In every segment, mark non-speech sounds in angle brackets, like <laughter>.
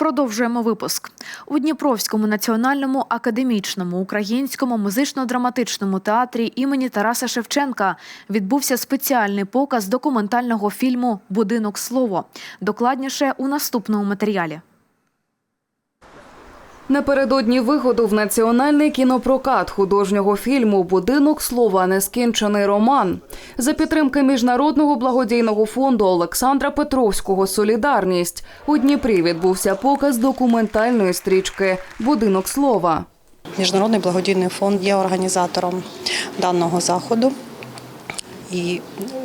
Продовжуємо випуск. У Дніпровському національному академічному українському музично-драматичному театрі імені Тараса Шевченка відбувся спеціальний показ документального фільму Будинок слово. Докладніше у наступному матеріалі. Напередодні виходу в національний кінопрокат художнього фільму Будинок слова нескінчений роман за підтримки міжнародного благодійного фонду Олександра Петровського Солідарність у Дніпрі відбувся показ документальної стрічки Будинок слова. Міжнародний благодійний фонд є організатором даного заходу. І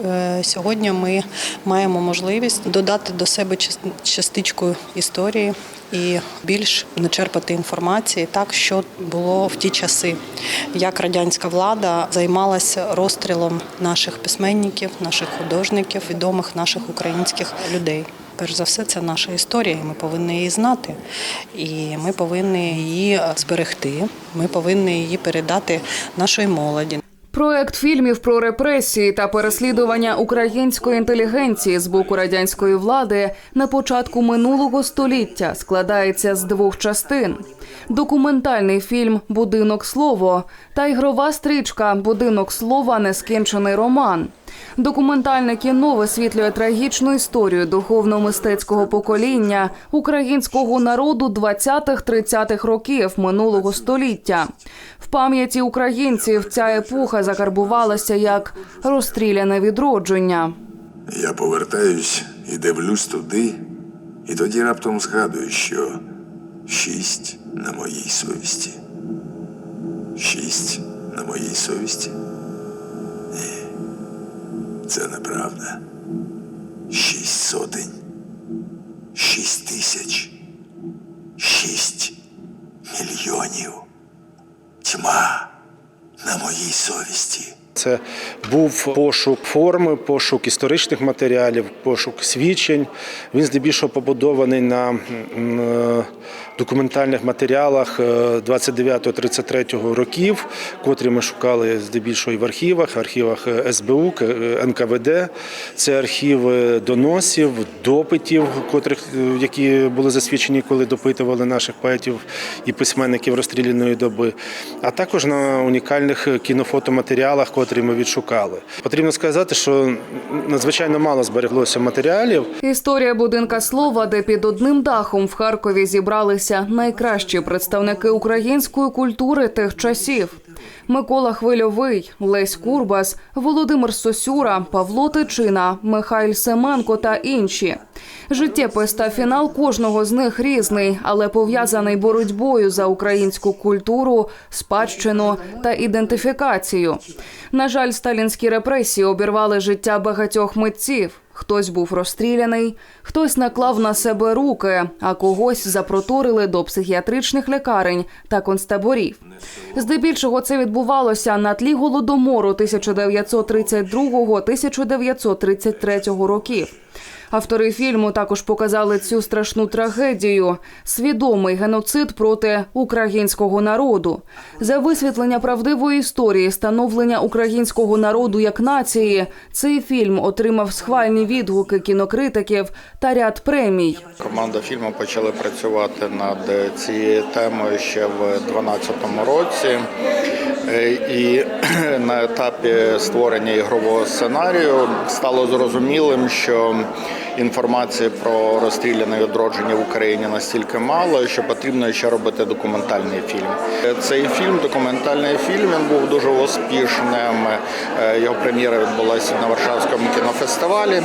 е, сьогодні ми маємо можливість додати до себе частичку історії і більш начерпати інформації, так що було в ті часи, як радянська влада займалася розстрілом наших письменників, наших художників, відомих наших українських людей. Перш за все, це наша історія, і ми повинні її знати. І ми повинні її зберегти. Ми повинні її передати нашій молоді. Проект фільмів про репресії та переслідування української інтелігенції з боку радянської влади на початку минулого століття складається з двох частин: документальний фільм Будинок слово та ігрова стрічка Будинок слова нескінчений роман. Документальне кіно висвітлює трагічну історію духовно-мистецького покоління українського народу 20-30-х років минулого століття. В пам'яті українців ця епоха закарбувалася як розстріляне відродження. Я повертаюсь і дивлюсь туди, і тоді раптом згадую, що шість на моїй совісті. Шість на моїй совісті? Це неправда. Шість сотень, шість тисяч, шість мільйонів. Тьма на моїй совісті. Це був пошук форми, пошук історичних матеріалів, пошук свідчень. Він здебільшого побудований на е, документальних матеріалах 29-33 років, котрі ми шукали здебільшого і в архівах, архівах СБУ, НКВД. Це архіви доносів, допитів, котрих е, які були засвідчені, коли допитували наших поетів і письменників розстріляної доби, а також на унікальних кінофотоматеріалах, котрі ми відшукали. Потрібно сказати, що надзвичайно мало збереглося матеріалів. Історія будинка слова, де під одним дахом в Харкові зібралися найкращі представники української культури тих часів. Микола Хвильовий, Лесь Курбас, Володимир Сосюра, Павло Тичина, Михайль Семенко та інші. Життєпис та фінал кожного з них різний, але пов'язаний боротьбою за українську культуру, спадщину та ідентифікацію. На жаль, сталінські репресії обірвали життя багатьох митців. Хтось був розстріляний, хтось наклав на себе руки, а когось запроторили до психіатричних лікарень та концтаборів. Здебільшого це відбувалося на тлі голодомору 1932-1933 років. Автори фільму також показали цю страшну трагедію свідомий геноцид проти українського народу. За висвітлення правдивої історії, становлення українського народу як нації. Цей фільм отримав схвальні відгуки кінокритиків та ряд премій. Команда фільму почали працювати над цією темою ще в 2012 році. Е, І <clears throat> на етапі створення ігрового сценарію стало зрозумілим, що інформації про розстріляне відродження в Україні настільки мало, що потрібно ще робити документальний фільм. Е, Цей фільм, документальний фільм, він був дуже успішним. Е, Його прем'єра відбулася на Варшавському кінофестивалі.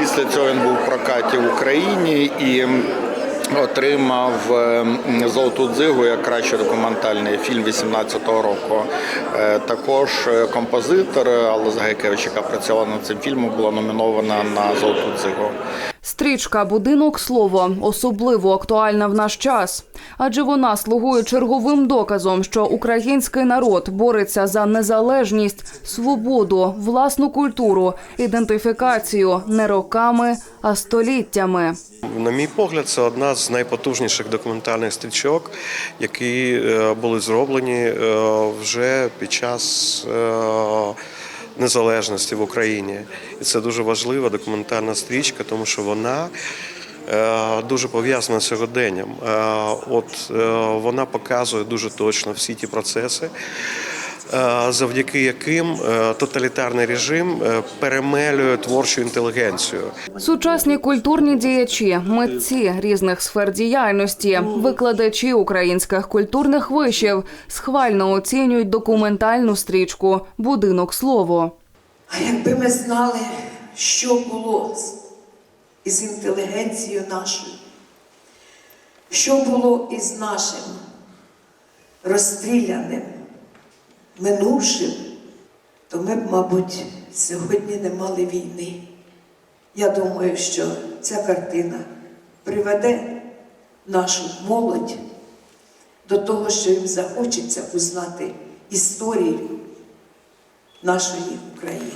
Після цього він був в прокаті в Україні і отримав е, золоту дзигу як кращий документальний фільм 18-го року. Е, Також е, композитор Алла Загайкевич, яка працювала над цим фільмом, була номінована на золоту дзигу. Стрічка Будинок слово особливо актуальна в наш час, адже вона слугує черговим доказом, що український народ бореться за незалежність, свободу, власну культуру, ідентифікацію не роками, а століттями. На мій погляд, це одна з найпотужніших документальних стрічок, які е, були зроблені е, вже під час е, незалежності в Україні. І це дуже важлива документальна стрічка, тому що вона е, дуже пов'язана з сьогоденням. Е, От е, вона показує дуже точно всі ті процеси. Е, Завдяки яким е, тоталітарний режим е, перемелює творчу інтелігенцію. Сучасні культурні діячі, митці різних сфер діяльності, викладачі українських культурних вишів схвально оцінюють документальну стрічку Будинок слово. А якби ми знали, що було з- із інтелігенцією нашою, що було із нашим розстріляним минувшим, то ми б, мабуть, сьогодні не мали війни. Я думаю, що ця картина приведе нашу молодь до того, що їм захочеться узнати історію нашої України.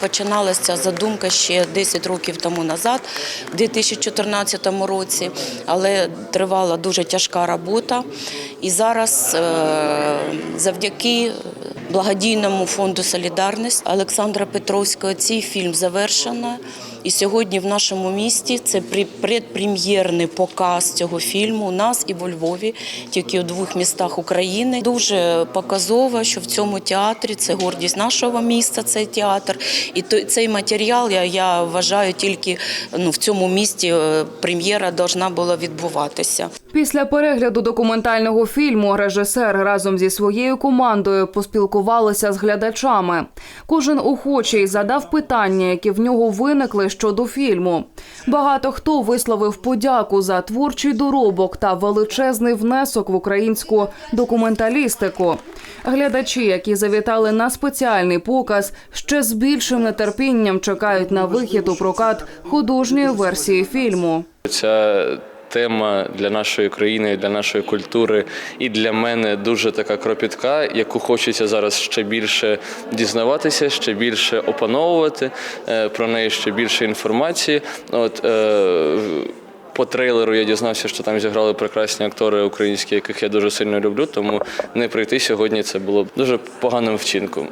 Починалася задумка ще 10 років тому назад, в 2014 році, але тривала дуже тяжка робота. І зараз е, завдяки благодійному фонду Солідарність Олександра Петровського цей фільм завершено. І сьогодні в нашому місті це предпрем'єрний показ цього фільму у нас і во Львові, тільки у двох містах України. Дуже показово, що в цьому театрі це гордість нашого міста, цей театр. І той- цей матеріал я, я вважаю тільки ну, в цьому місті е, прем'єра повинна була відбуватися. Після перегляду документального фільму режисер разом зі своєю командою поспілкувалися з глядачами. Кожен охочий задав питання, які в нього виникли щодо фільму. Багато хто висловив подяку за творчий доробок та величезний внесок в українську документалістику. Глядачі, які завітали на спеціальний показ, ще з більшим нетерпінням чекають на вихід у прокат художньої версії фільму. Ця тема для нашої країни, для нашої культури і для мене дуже така кропітка, яку хочеться зараз ще більше дізнаватися, ще більше опановувати е, про неї ще більше інформації. От е, по трейлеру я дізнався, що там зіграли прекрасні актори українські, яких я дуже сильно люблю. Тому не прийти сьогодні це було дуже поганим вчинком.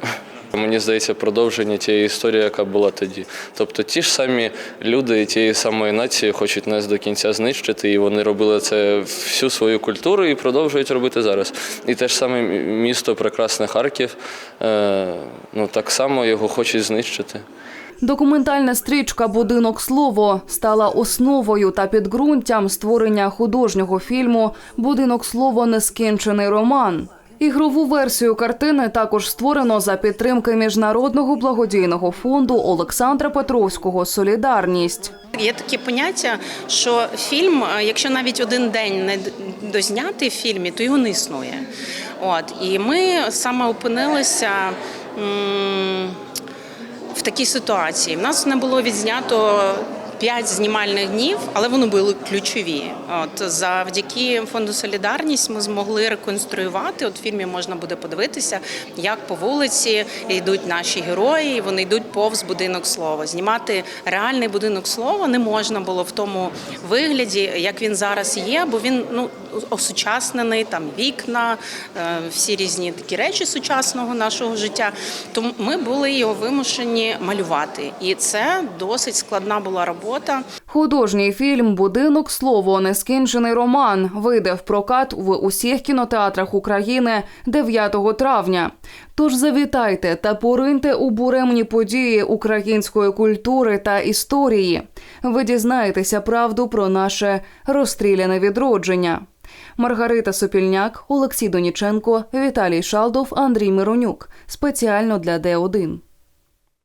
Мені здається, продовження тієї історії, яка була тоді. Тобто ті ж самі люди тієї самої нації хочуть нас до кінця знищити, і вони робили це всю свою культуру і продовжують робити зараз. І те ж саме місто прекрасне Харків, е, ну так само його хочуть знищити. Документальна стрічка Будинок слово стала основою та підґрунтям створення художнього фільму Будинок слово нескінчений роман. Ігрову версію картини також створено за підтримки міжнародного благодійного фонду Олександра Петровського Солідарність. Є таке поняття, що фільм, е, якщо навіть один день не дознятий в фільмі, то його не існує. От і ми саме опинилися. В такій ситуації в нас не було відзнято п'ять знімальних днів, але вони були ключові. От завдяки фонду Солідарність ми змогли реконструювати. От в фільмі можна буде подивитися, як по вулиці йдуть наші герої. Вони йдуть повз будинок слова. Знімати реальний будинок слова не можна було в тому вигляді, як він зараз є, бо він ну осучаснений, там вікна, е, всі різні такі речі сучасного нашого життя. Тому ми були його вимушені малювати, і це досить складна була робота. Художній фільм Будинок слово нескінчений роман вийде в прокат в усіх кінотеатрах України 9 травня. Тож завітайте та пориньте у буремні події української культури та історії. Ви дізнаєтеся правду про наше розстріляне відродження. Маргарита Сопільняк, Олексій Доніченко, Віталій Шалдов, Андрій Миронюк. Спеціально для Д1.